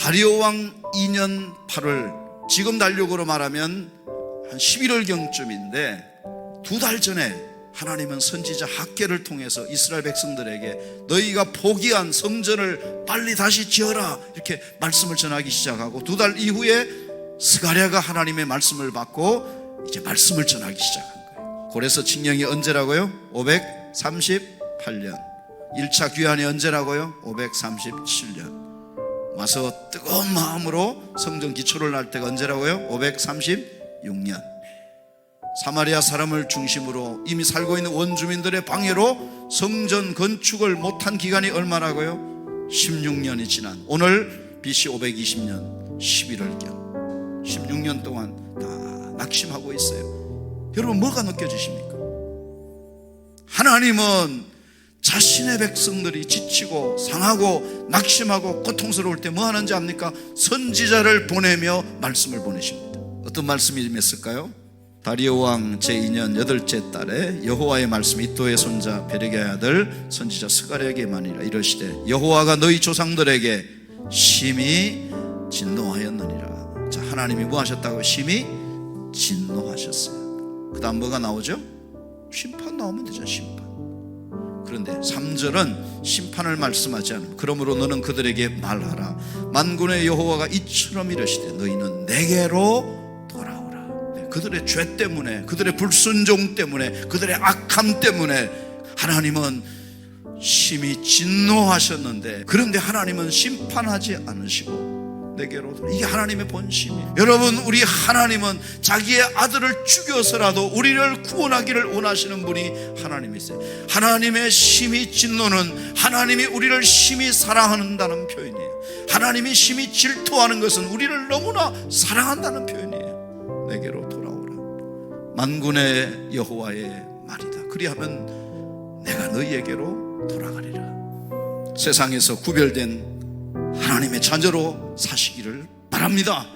다리오 왕 2년 8월 지금 달력으로 말하면 한 11월 경쯤인데 두 달 전에 하나님은 선지자 학계를 통해서 이스라엘 백성들에게 너희가 포기한 성전을 빨리 다시 지어라 이렇게 말씀을 전하기 시작하고 두 달 이후에 스가랴가 하나님의 말씀을 받고 이제 말씀을 전하기 시작한 거예요. 고레서 칙령이 언제라고요? 538년. 1차 귀환이 언제라고요? 537년. 와서 뜨거운 마음으로 성전 기초를 날 때가 언제라고요? 536년. 사마리아 사람을 중심으로 이미 살고 있는 원주민들의 방해로 성전 건축을 못한 기간이 얼마라고요? 16년이 지난 오늘 BC 520년 11월경 16년 동안 다 낙심하고 있어요. 여러분 뭐가 느껴지십니까? 하나님은 자신의 백성들이 지치고 상하고 낙심하고 고통스러울 때 뭐 하는지 압니까? 선지자를 보내며 말씀을 보내십니다. 어떤 말씀이 임했을까요? 다리오 왕 제2년 여덟째 달에 여호와의 말씀이 이또의 손자 베르게의 아들 선지자 스가랴에게만이라 이러시되 여호와가 너희 조상들에게 심히 진노하였느니라. 자, 하나님이 뭐 하셨다고 심히 진노하셨어요. 그다음 뭐가 나오죠? 심판 나오면 되죠, 심판. 그런데 3절은 심판을 말씀하지 않음. 그러므로 너는 그들에게 말하라. 만군의 여호와가 이처럼 이르시되 너희는 내게로 돌아오라. 네, 그들의 죄 때문에, 그들의 불순종 때문에, 그들의 악함 때문에 하나님은 심히 진노하셨는데 그런데 하나님은 심판하지 않으시고 돌아. 이게 하나님의 본심이에요. 여러분, 우리 하나님은 자기의 아들을 죽여서라도 우리를 구원하기를 원하시는 분이 하나님이세요. 하나님의 심히 진노는 하나님이 우리를 심히 사랑한다는 표현이에요. 하나님이 심히 질투하는 것은 우리를 너무나 사랑한다는 표현이에요. 내게로 돌아오라. 만군의 여호와의 말이다. 그리하면 내가 너희에게로 돌아가리라. 세상에서 구별된 하나님의 자녀로 사시기를 바랍니다.